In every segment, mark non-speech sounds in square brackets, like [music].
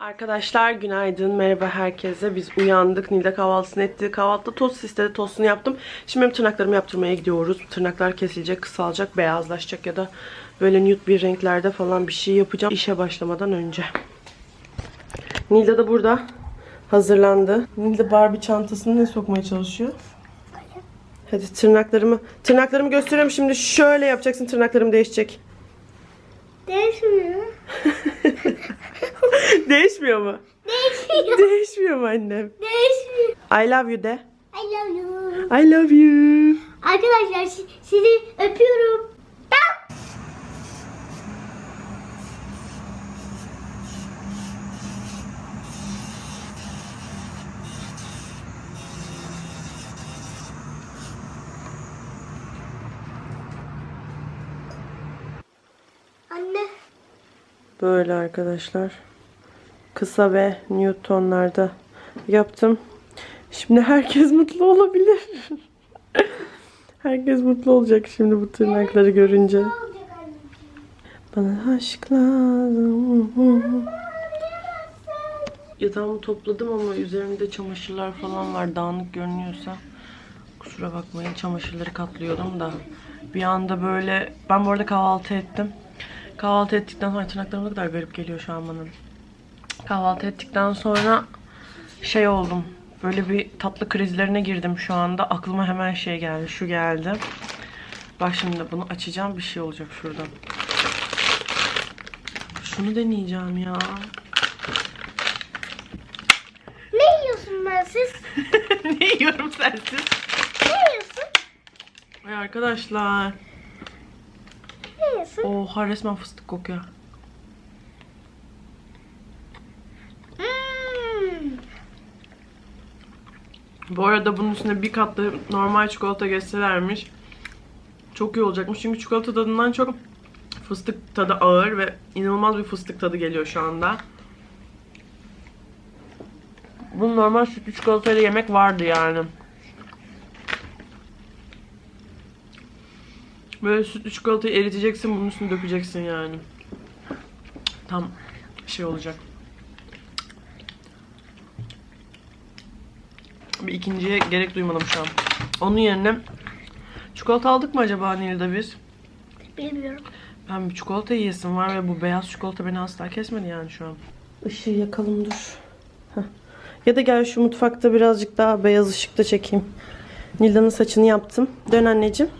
Arkadaşlar günaydın. Merhaba herkese. Biz uyandık. Nilde kahvaltısını etti. Kahvaltıda tost istedi. Tostunu yaptım. Şimdi benim tırnaklarımı yaptırmaya gidiyoruz. Tırnaklar kesilecek, kısalacak, beyazlaşacak ya da böyle nude bir renklerde falan bir şey yapacağım. işe başlamadan önce. Nilde de burada. Hazırlandı. Nilde Barbie çantasını ne sokmaya çalışıyor? Hadi tırnaklarımı tırnaklarımı gösteriyorum. Şimdi şöyle yapacaksın. Tırnaklarım değişecek. Değişmiyor. [laughs] Değişmiyor mu? Değişmiyor. Değişmiyor mu annem? Değişmiyor. I love you de. I love you. I love you. Arkadaşlar si- sizi öpüyorum. Anne. Böyle arkadaşlar. Kısa ve nude tonlarda yaptım. Şimdi herkes [laughs] mutlu olabilir. herkes mutlu olacak şimdi bu tırnakları görünce. Bana aşk lazım. Yatağımı topladım ama üzerimde çamaşırlar falan var. Dağınık görünüyorsa kusura bakmayın. Çamaşırları katlıyordum da. Bir anda böyle... Ben bu arada kahvaltı ettim. Kahvaltı ettikten sonra tırnaklarım ne kadar garip geliyor şu an bana. Kahvaltı ettikten sonra şey oldum. Böyle bir tatlı krizlerine girdim şu anda. Aklıma hemen şey geldi. Şu geldi. Bak şimdi bunu açacağım. Bir şey olacak şurada. Şunu deneyeceğim ya. Ne yiyorsun bensiz? [laughs] ne yiyorum sensiz? Ne yiyorsun? Ay arkadaşlar. Yiyorsun? Oha resmen fıstık kokuyor. Hmm. Bu arada bunun üstüne bir kat da normal çikolata geçselermiş. Çok iyi olacakmış. Çünkü çikolata tadından çok fıstık tadı ağır ve inanılmaz bir fıstık tadı geliyor şu anda. Bunu normal sütlü çikolatayla yemek vardı yani. Böyle sütlü çikolatayı eriteceksin, bunun üstüne dökeceksin yani. Tam şey olacak. Bir ikinciye gerek duymadım şu an. Onun yerine çikolata aldık mı acaba Nil'de biz? Bilmiyorum. Ben bir çikolata yiyesim var ve bu beyaz çikolata beni asla kesmedi yani şu an. Işığı yakalım dur. Heh. Ya da gel şu mutfakta birazcık daha beyaz ışıkta çekeyim. Nilda'nın saçını yaptım. Dön anneciğim.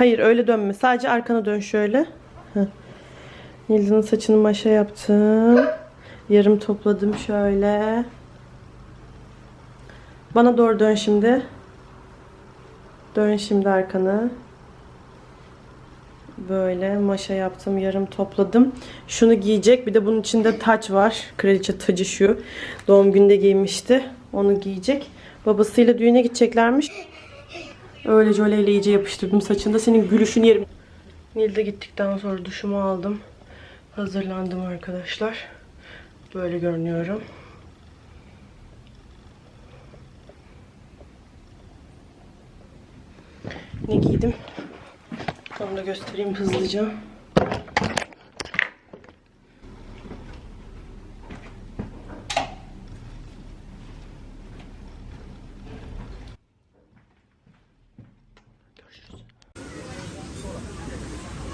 Hayır öyle dönme. Sadece arkana dön şöyle. Nilda'nın saçını maşa yaptım. Yarım topladım şöyle. Bana doğru dön şimdi. Dön şimdi arkanı. Böyle maşa yaptım, yarım topladım. Şunu giyecek. Bir de bunun içinde taç var. Kraliçe tacı şu. Doğum günde giymişti. Onu giyecek. Babasıyla düğüne gideceklermiş. Öyle iyice yapıştırdım saçında. Senin gülüşün yerim. Nilde gittikten sonra duşumu aldım. Hazırlandım arkadaşlar. Böyle görünüyorum. Ne giydim? Onu da göstereyim hızlıca. Görüşürüz.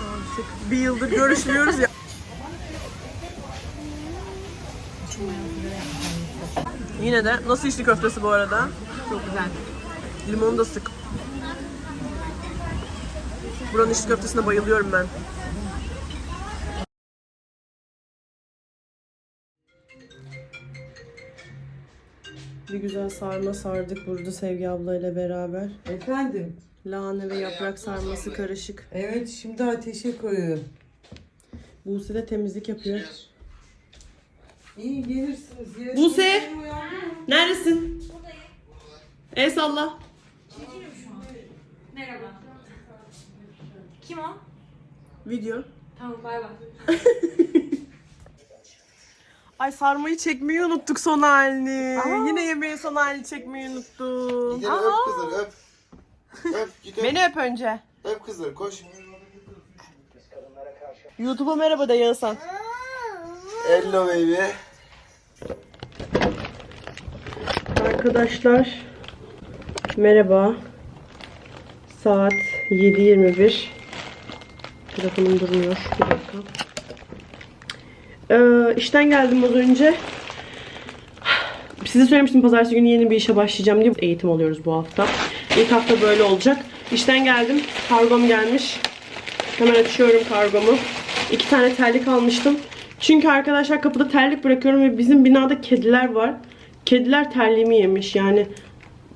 Artık bir yıldır görüşmüyoruz ya. Yine de nasıl içli köftesi bu arada? Çok güzel. Limonu da sık. Buranın içli köftesine bayılıyorum ben. Bir güzel sarma sardık burada Sevgi ablayla beraber. Efendim? Lahana ve yaprak sarması karışık. Evet şimdi ateşe koyuyorum. Buse de temizlik yapıyor. İyi gelirsiniz. Yarın Buse! beni uyandırın. Neredesin? El salla. Merhaba. Kim o? Video. Tamam bay bay. [laughs] Ay sarmayı çekmeyi unuttuk son halini. Yine yemeğin son halini çekmeyi unuttum. Gidelim öp kızları öp. [laughs] Öp git öp. Beni öp önce. Öp kızları koş. YouTube'a merhaba de Yağızhan. Hello baby. Arkadaşlar merhaba. Saat 7.21. Telefonum durmuyor. Bir dakika. Ee, işten geldim az önce. Size söylemiştim pazartesi günü yeni bir işe başlayacağım diye. Eğitim alıyoruz bu hafta. İlk hafta böyle olacak. İşten geldim. Kargom gelmiş. Hemen açıyorum kargomu. İki tane terlik almıştım. Çünkü arkadaşlar kapıda terlik bırakıyorum ve bizim binada kediler var. Kediler terliğimi yemiş. Yani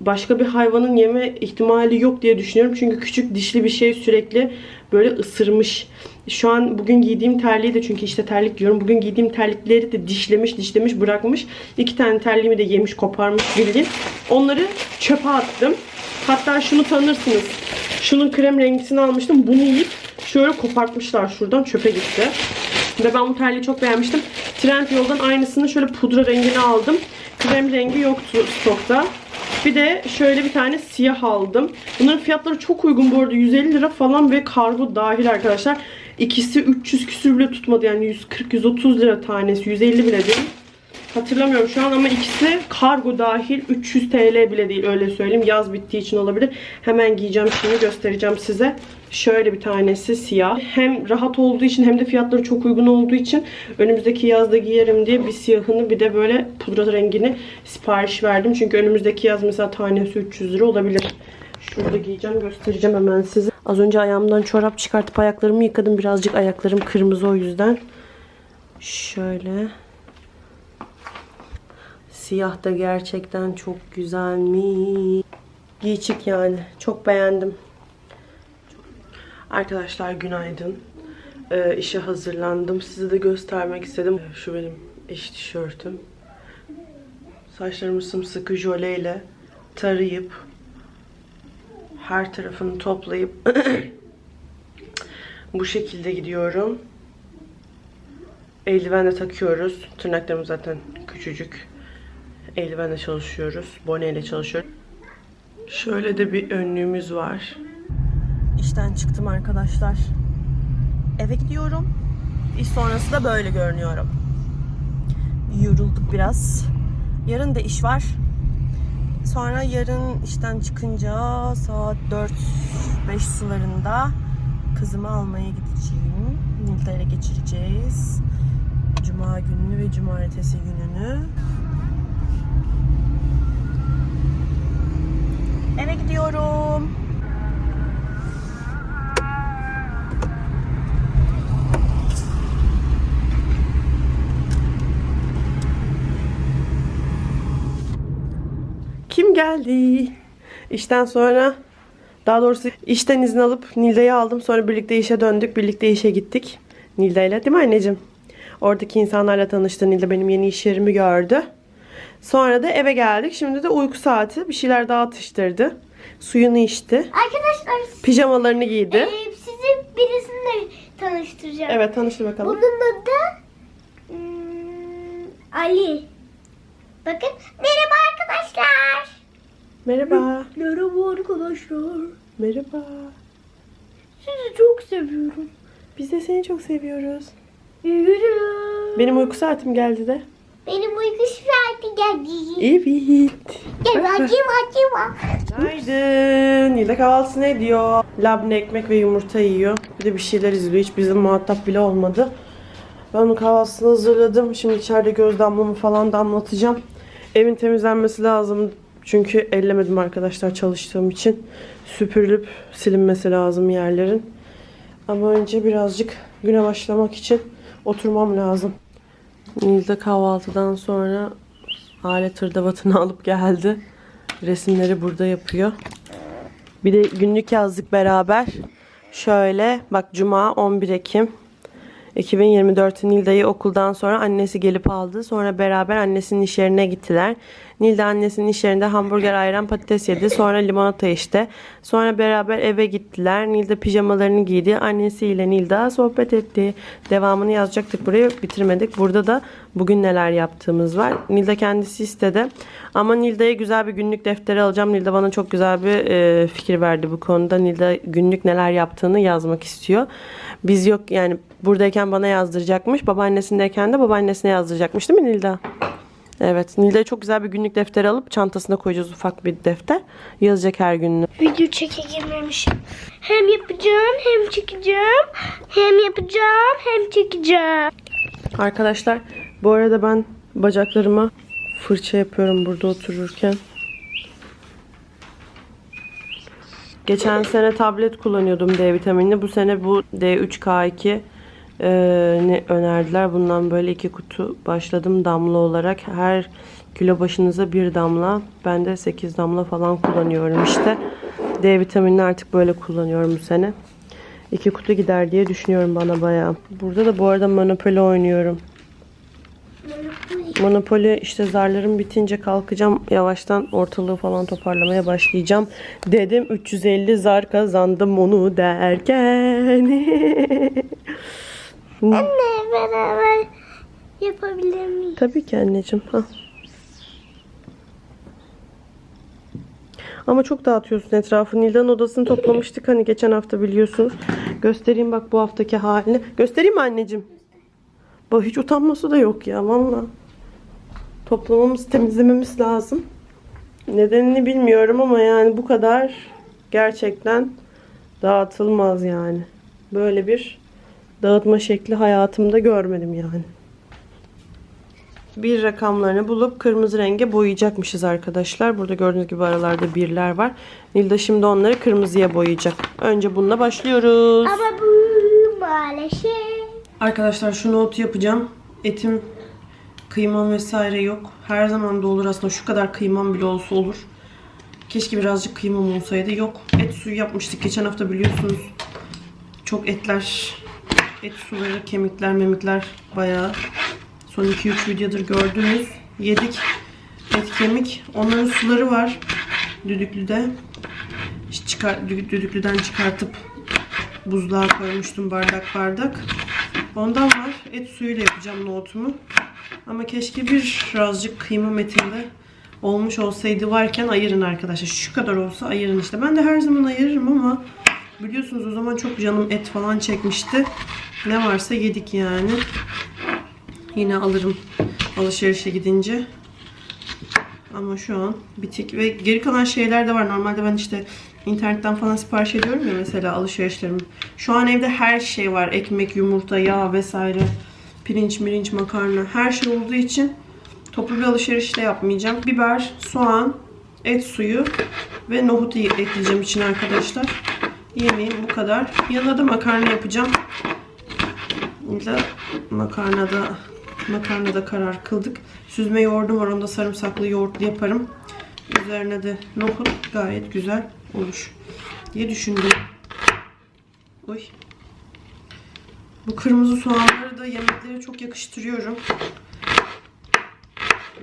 başka bir hayvanın yeme ihtimali yok diye düşünüyorum. Çünkü küçük dişli bir şey sürekli böyle ısırmış. Şu an bugün giydiğim terliği de çünkü işte terlik giyiyorum. Bugün giydiğim terlikleri de dişlemiş, dişlemiş, bırakmış. İki tane terliğimi de yemiş, koparmış bildiğin. Onları çöpe attım. Hatta şunu tanırsınız. Şunun krem rengisini almıştım. Bunu yiyip şöyle kopartmışlar şuradan. Çöpe gitti. Ve ben bu terliği çok beğenmiştim. Trendyol'dan aynısını şöyle pudra rengini aldım. Krem rengi yoktu stokta. Bir de şöyle bir tane siyah aldım. Bunların fiyatları çok uygun bu arada. 150 lira falan ve kargo dahil arkadaşlar. İkisi 300 küsür bile tutmadı. Yani 140-130 lira tanesi. 150 bile değil. Hatırlamıyorum şu an ama ikisi kargo dahil 300 TL bile değil öyle söyleyeyim. Yaz bittiği için olabilir. Hemen giyeceğim şimdi göstereceğim size. Şöyle bir tanesi siyah. Hem rahat olduğu için hem de fiyatları çok uygun olduğu için önümüzdeki yazda giyerim diye bir siyahını bir de böyle pudra rengini sipariş verdim. Çünkü önümüzdeki yaz mesela tanesi 300 lira olabilir. Şurada giyeceğim göstereceğim hemen size. Az önce ayağımdan çorap çıkartıp ayaklarımı yıkadım. Birazcık ayaklarım kırmızı o yüzden. Şöyle. Siyah da gerçekten çok güzelmiş. Giyçik yani. Çok beğendim. Arkadaşlar günaydın. Ee, işe hazırlandım. Size de göstermek istedim. Şu benim iş tişörtüm. Saçlarımı sımsıkı jöleyle tarayıp her tarafını toplayıp [coughs] bu şekilde gidiyorum. Eldiven de takıyoruz. Tırnaklarım zaten küçücük. Eldivenle çalışıyoruz. Boneyle çalışıyoruz. Şöyle de bir önlüğümüz var. İşten çıktım arkadaşlar. Eve gidiyorum. İş sonrası da böyle görünüyorum. Yorulduk biraz. Yarın da iş var. Sonra yarın işten çıkınca saat 4-5 sularında kızımı almaya gideceğim. Nilda ile geçireceğiz. Cuma gününü ve cumartesi gününü. Eve gidiyorum. Geldi? İşten sonra daha doğrusu işten izin alıp Nilda'yı aldım. Sonra birlikte işe döndük. Birlikte işe gittik. Nilda'yla değil mi anneciğim? Oradaki insanlarla tanıştı. Nilda benim yeni iş yerimi gördü. Sonra da eve geldik. Şimdi de uyku saati. Bir şeyler daha atıştırdı. Suyunu içti. Arkadaşlar Pijamalarını giydi. e, sizi birisinle tanıştıracağım. Evet tanıştır bakalım. Bunun adı hmm, Ali. Bakın merhaba arkadaşlar. Merhaba. Merhaba arkadaşlar. Merhaba. Sizi çok seviyorum. Biz de seni çok seviyoruz. Yürü. Benim uyku saatim geldi de. Benim uyku saati geldi. Evet. Gel [laughs] acıma acıma. Günaydın. Nilda kahvaltısını ediyor. Labne ekmek ve yumurta yiyor. Bir de bir şeyler izliyor. Hiç bizim muhatap bile olmadı. Ben onun kahvaltısını hazırladım. Şimdi içeride göz damlamı falan damlatacağım. Evin temizlenmesi lazım. Çünkü ellemedim arkadaşlar çalıştığım için. Süpürülüp silinmesi lazım yerlerin. Ama önce birazcık güne başlamak için oturmam lazım. Nilda kahvaltıdan sonra alet hırdavatını [laughs] alıp geldi. Resimleri burada yapıyor. Bir de günlük yazdık beraber. Şöyle bak Cuma 11 Ekim 2024 Nilda'yı okuldan sonra annesi gelip aldı. Sonra beraber annesinin iş yerine gittiler. Nilda annesinin iş yerinde hamburger, ayran, patates yedi. Sonra limonata içti. Sonra beraber eve gittiler. Nilda pijamalarını giydi. Annesiyle Nilda sohbet etti. Devamını yazacaktık buraya bitirmedik. Burada da bugün neler yaptığımız var. Nilda kendisi istedi. Ama Nilda'ya güzel bir günlük defteri alacağım. Nilda bana çok güzel bir e, fikir verdi bu konuda. Nilda günlük neler yaptığını yazmak istiyor. Biz yok yani Buradayken bana yazdıracakmış. Babaannesindeyken de babaannesine yazdıracakmış değil mi Nilda? Evet. Nilda'ya çok güzel bir günlük defter alıp çantasına koyacağız ufak bir defter. Yazacak her gününü. Video çekememişim. Hem yapacağım hem çekeceğim. Hem yapacağım hem çekeceğim. Arkadaşlar bu arada ben bacaklarıma fırça yapıyorum burada otururken. Geçen sene tablet kullanıyordum D vitaminini. Bu sene bu D3K2 e, ne önerdiler. Bundan böyle iki kutu başladım damla olarak. Her kilo başınıza bir damla. Ben de 8 damla falan kullanıyorum işte. D vitaminini artık böyle kullanıyorum bu sene. İki kutu gider diye düşünüyorum bana bayağı. Burada da bu arada Monopoly oynuyorum. Monopoly işte zarlarım bitince kalkacağım. Yavaştan ortalığı falan toparlamaya başlayacağım. Dedim 350 zar kazandım onu derken. [laughs] Anne beraber yapabilir miyiz? Tabii ki anneciğim. Ha. Ama çok dağıtıyorsun etrafı. Nildan odasını toplamıştık hani geçen hafta biliyorsunuz. Göstereyim bak bu haftaki halini. Göstereyim mi anneciğim? Bak hiç utanması da yok ya valla. Toplamamız, temizlememiz lazım. Nedenini bilmiyorum ama yani bu kadar gerçekten dağıtılmaz yani. Böyle bir dağıtma şekli hayatımda görmedim yani bir rakamlarını bulup kırmızı renge boyayacakmışız arkadaşlar. Burada gördüğünüz gibi aralarda birler var. Nilda şimdi onları kırmızıya boyayacak. Önce bununla başlıyoruz. Ama bu maalesef. Arkadaşlar şu notu yapacağım. Etim, kıymam vesaire yok. Her zaman da olur aslında. Şu kadar kıymam bile olsa olur. Keşke birazcık kıymam olsaydı. Yok. Et suyu yapmıştık geçen hafta biliyorsunuz. Çok etler, et suları, kemikler, memikler bayağı son 2-3 videodur gördünüz. Yedik. Et kemik. Onların suları var. Düdüklüde. Çıkar, dü- düdüklüden çıkartıp buzluğa koymuştum bardak bardak. Ondan var. Et suyuyla yapacağım nohutumu. Ama keşke birazcık kıyma metinde olmuş olsaydı varken ayırın arkadaşlar. Şu kadar olsa ayırın işte. Ben de her zaman ayırırım ama biliyorsunuz o zaman çok canım et falan çekmişti. Ne varsa yedik yani. Yine alırım alışverişe gidince. Ama şu an bitik ve geri kalan şeyler de var. Normalde ben işte internetten falan sipariş ediyorum ya mesela alışverişlerimi. Şu an evde her şey var. Ekmek, yumurta, yağ vesaire. Pirinç, mirinç, makarna. Her şey olduğu için toplu bir alışveriş de yapmayacağım. Biber, soğan, et suyu ve nohutu ekleyeceğim içine arkadaşlar. Yemeğim bu kadar. Yanına da makarna yapacağım. Da makarnada makarnada karar kıldık. Süzme yoğurdum var. Onda sarımsaklı yoğurtlu yaparım. Üzerine de nohut gayet güzel olur diye düşündüm. Oy. Bu kırmızı soğanları da yemeklere çok yakıştırıyorum.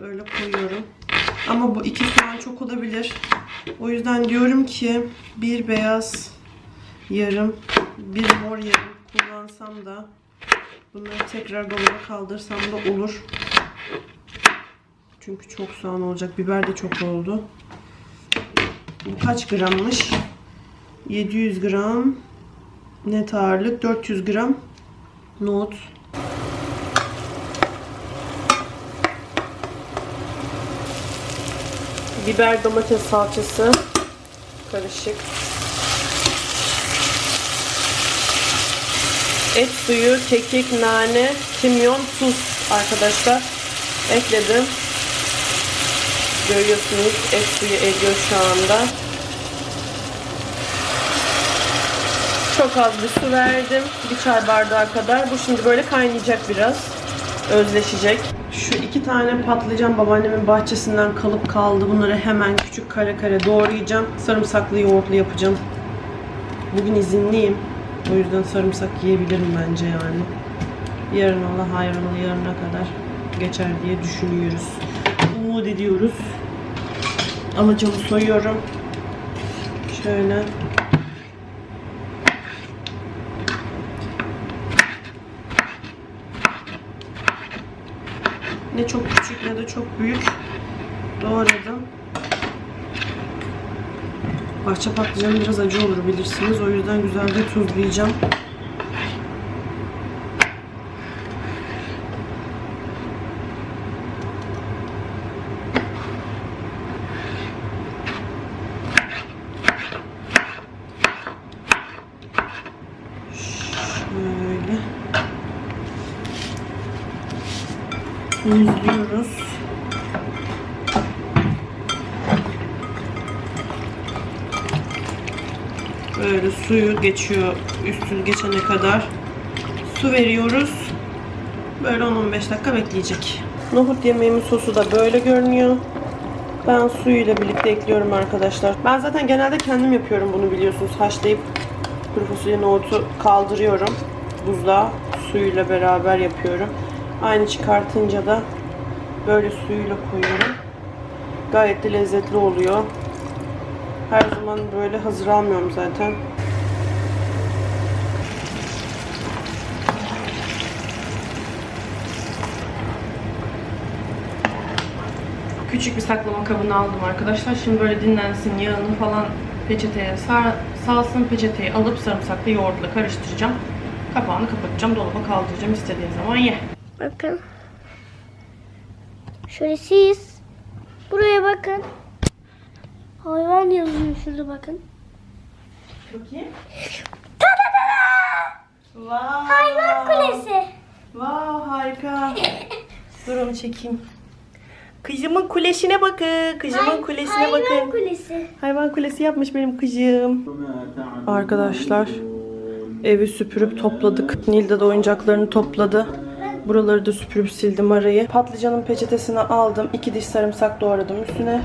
Böyle koyuyorum. Ama bu iki soğan çok olabilir. O yüzden diyorum ki bir beyaz yarım, bir mor yarım kullansam da bunları tekrar dolaba kaldırsam da olur. Çünkü çok soğan olacak. Biber de çok oldu. Bu kaç grammış? 700 gram net ağırlık. 400 gram nohut. Biber domates salçası karışık. Et suyu, kekik, nane, kimyon, tuz arkadaşlar. Ekledim. Görüyorsunuz et suyu eriyor şu anda. Çok az bir su verdim. Bir çay bardağı kadar. Bu şimdi böyle kaynayacak biraz. Özleşecek. Şu iki tane patlıcan babaannemin bahçesinden kalıp kaldı. Bunları hemen küçük kare kare doğrayacağım. Sarımsaklı yoğurtlu yapacağım. Bugün izinliyim. O yüzden sarımsak yiyebilirim bence yani. Yarın Allah hayrola yarına kadar geçer diye düşünüyoruz. Umut ediyoruz. Alacağımı soyuyorum. Şöyle. Ne çok küçük ne de çok büyük doğradım. Bahçe patlıcanı biraz acı olur bilirsiniz. O yüzden güzelce tuzlayacağım. tuzluyoruz. Böyle suyu geçiyor üstünü geçene kadar. Su veriyoruz. Böyle 10-15 dakika bekleyecek. Nohut yemeğimin sosu da böyle görünüyor. Ben suyuyla birlikte ekliyorum arkadaşlar. Ben zaten genelde kendim yapıyorum bunu biliyorsunuz. Haşlayıp kuru fasulye nohutu kaldırıyorum. Buzluğa suyuyla beraber yapıyorum. Aynı çıkartınca da böyle suyuyla koyuyorum. Gayet de lezzetli oluyor. Her zaman böyle hazır almıyorum zaten. Küçük bir saklama kabını aldım arkadaşlar. Şimdi böyle dinlensin yağını falan peçeteye sar, salsın. Peçeteyi alıp sarımsaklı yoğurtla karıştıracağım. Kapağını kapatacağım. Dolaba kaldıracağım. istediğin zaman ye. Bakın. Şöyle siz. Buraya bakın. Hayvan yazıyor şurada bakın. Bakayım. Wow. Hayvan kulesi. Wow harika. [laughs] Dur onu çekeyim. Kızımın kulesine bakın. Kızımın kulesine Hayvan bakın. kulesi. Hayvan kulesi yapmış benim kızım. Arkadaşlar evi süpürüp topladık. Nilda da oyuncaklarını topladı. Buraları da süpürüp sildim arayı. Patlıcanın peçetesini aldım. İki diş sarımsak doğradım üstüne.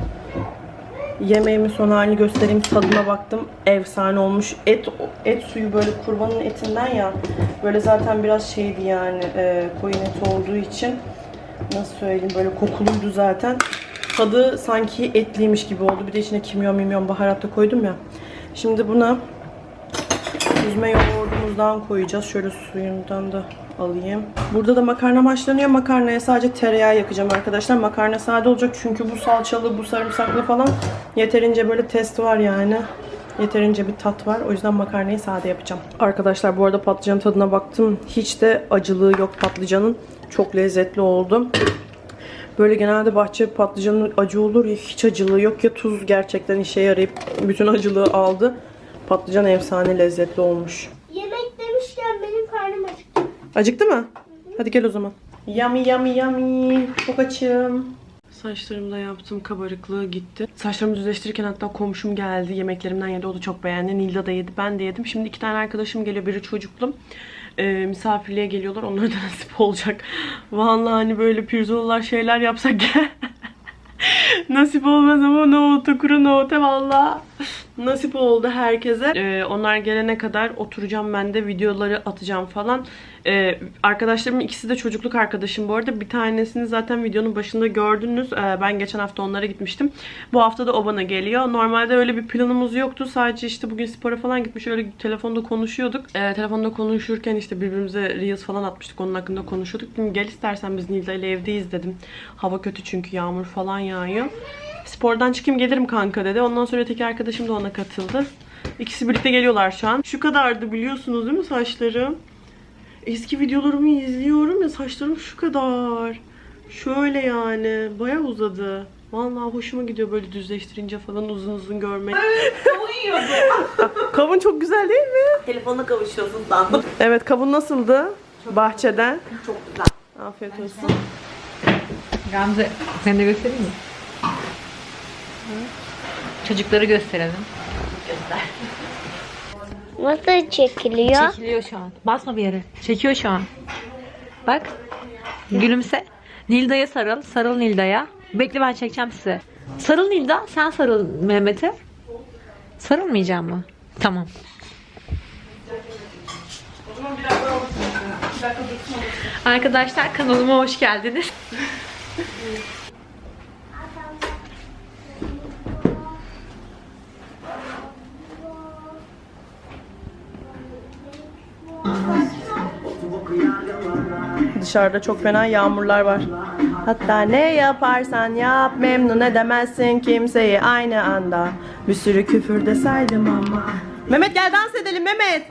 Yemeğimin son halini göstereyim. Tadına baktım. Efsane olmuş. Et et suyu böyle kurbanın etinden ya. Böyle zaten biraz şeydi yani e, koyun eti olduğu için. Nasıl söyleyeyim böyle kokuluydu zaten. Tadı sanki etliymiş gibi oldu. Bir de içine kimyon mimyon baharat da koydum ya. Şimdi buna Süzme yoğurdumuzdan koyacağız. Şöyle suyundan da alayım. Burada da makarna haşlanıyor. Makarnaya sadece tereyağı yakacağım arkadaşlar. Makarna sade olacak çünkü bu salçalı, bu sarımsaklı falan yeterince böyle test var yani. Yeterince bir tat var. O yüzden makarnayı sade yapacağım. Arkadaşlar bu arada patlıcanın tadına baktım. Hiç de acılığı yok patlıcanın. Çok lezzetli oldu. Böyle genelde bahçe patlıcanı acı olur ya hiç acılığı yok ya tuz gerçekten işe yarayıp bütün acılığı aldı. Patlıcan efsane lezzetli olmuş. Yemek demişken benim karnım acıktı. Acıktı mı? Hadi gel o zaman. Yummy yummy yummy. Çok açım. Saçlarımı da yaptım. Kabarıklığı gitti. Saçlarımı düzleştirirken hatta komşum geldi. Yemeklerimden yedi. O da çok beğendi. Nilda da yedi. Ben de yedim. Şimdi iki tane arkadaşım geliyor. Biri çocuklu. Ee, misafirliğe geliyorlar. Onlara da nasip olacak. Vallahi hani böyle pirzolalar şeyler yapsak [laughs] Nasip olmaz ama nohutu kuru nohutu valla. Nasip oldu herkese. Ee, onlar gelene kadar oturacağım ben de videoları atacağım falan. Ee, arkadaşlarımın ikisi de çocukluk arkadaşım bu arada. Bir tanesini zaten videonun başında gördünüz. Ee, ben geçen hafta onlara gitmiştim. Bu hafta da o bana geliyor. Normalde öyle bir planımız yoktu. Sadece işte bugün spora falan gitmiş. Öyle telefonda konuşuyorduk. Ee, telefonda konuşurken işte birbirimize reels falan atmıştık. Onun hakkında konuşuyorduk. Gel istersen biz Nilda ile evdeyiz dedim. Hava kötü çünkü yağmur falan yağıyor. Spordan çıkayım gelirim kanka dedi. Ondan sonra öteki arkadaşım da ona katıldı. İkisi birlikte geliyorlar şu an. Şu kadardı biliyorsunuz değil mi saçlarım? Eski videolarımı izliyorum ya saçlarım şu kadar. Şöyle yani. Baya uzadı. Vallahi hoşuma gidiyor böyle düzleştirince falan uzun uzun görmek. Kavun [laughs] çok güzel değil mi? Telefonla kavuşuyorsun sandım. Evet kavun nasıldı? Bahçeden. Çok güzel. Afiyet olsun. Gamze seni de göstereyim mi? Çocukları gösterelim. Nasıl çekiliyor? Çekiliyor şu an. Basma bir yere. Çekiyor şu an. Bak. Gülümse. Nilda'ya sarıl. Sarıl Nilda'ya. Bekle ben çekeceğim size. Sarıl Nilda. Sen sarıl Mehmet'e. Sarılmayacağım mı? Tamam. Arkadaşlar kanalıma hoş geldiniz. Dışarıda çok fena yağmurlar var. Hatta ne yaparsan yap memnun edemezsin kimseyi aynı anda. Bir sürü küfür de saydım ama. Mehmet gel dans edelim Mehmet.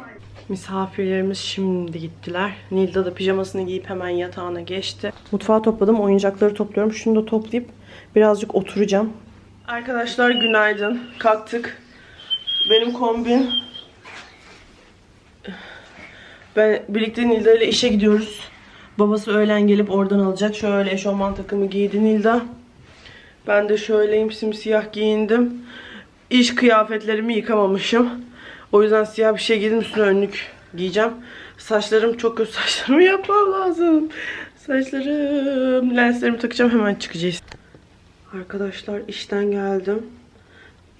Misafirlerimiz şimdi gittiler. Nilda da pijamasını giyip hemen yatağına geçti. Mutfağı topladım. Oyuncakları topluyorum. Şunu da toplayıp birazcık oturacağım. Arkadaşlar günaydın. Kalktık. Benim kombin. Ben birlikte Nilda ile işe gidiyoruz. Babası öğlen gelip oradan alacak. Şöyle eşofman takımı giydi Nilda. Ben de şöyleyim simsiyah giyindim. İş kıyafetlerimi yıkamamışım. O yüzden siyah bir şey giydim üstüne önlük giyeceğim. Saçlarım çok kötü [laughs] saçlarımı yapmam lazım. Saçlarım. Lenslerimi takacağım hemen çıkacağız. Arkadaşlar işten geldim.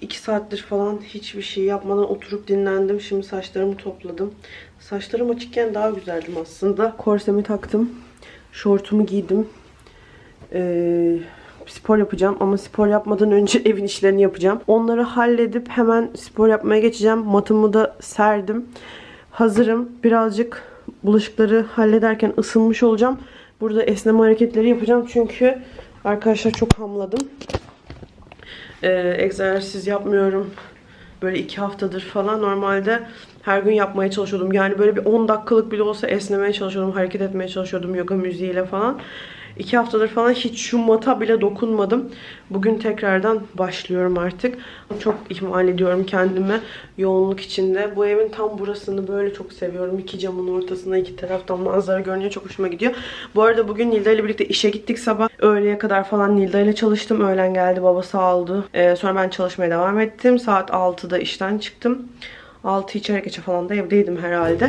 2 saattir falan hiçbir şey yapmadan oturup dinlendim. Şimdi saçlarımı topladım. Saçlarım açıkken daha güzeldim aslında. Korsemi taktım. Şortumu giydim. Ee, spor yapacağım ama spor yapmadan önce [laughs] evin işlerini yapacağım. Onları halledip hemen spor yapmaya geçeceğim. Matımı da serdim. Hazırım. Birazcık bulaşıkları hallederken ısınmış olacağım. Burada esneme hareketleri yapacağım çünkü arkadaşlar çok hamladım. Ee, egzersiz yapmıyorum. Böyle iki haftadır falan normalde her gün yapmaya çalışıyordum. Yani böyle bir 10 dakikalık bile olsa esnemeye çalışıyordum, hareket etmeye çalışıyordum yoga müziğiyle falan. İki haftadır falan hiç şu mata bile dokunmadım. Bugün tekrardan başlıyorum artık. Çok ihmal ediyorum kendimi yoğunluk içinde. Bu evin tam burasını böyle çok seviyorum. İki camın ortasında iki taraftan manzara görünüyor. Çok hoşuma gidiyor. Bu arada bugün Nilda ile birlikte işe gittik sabah. Öğleye kadar falan Nilda ile çalıştım. Öğlen geldi babası aldı. Ee, sonra ben çalışmaya devam ettim. Saat 6'da işten çıktım. 6 içeri geçe falan da evdeydim herhalde.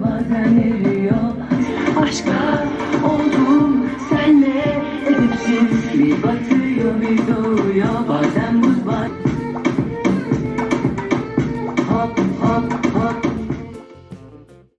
বাগানে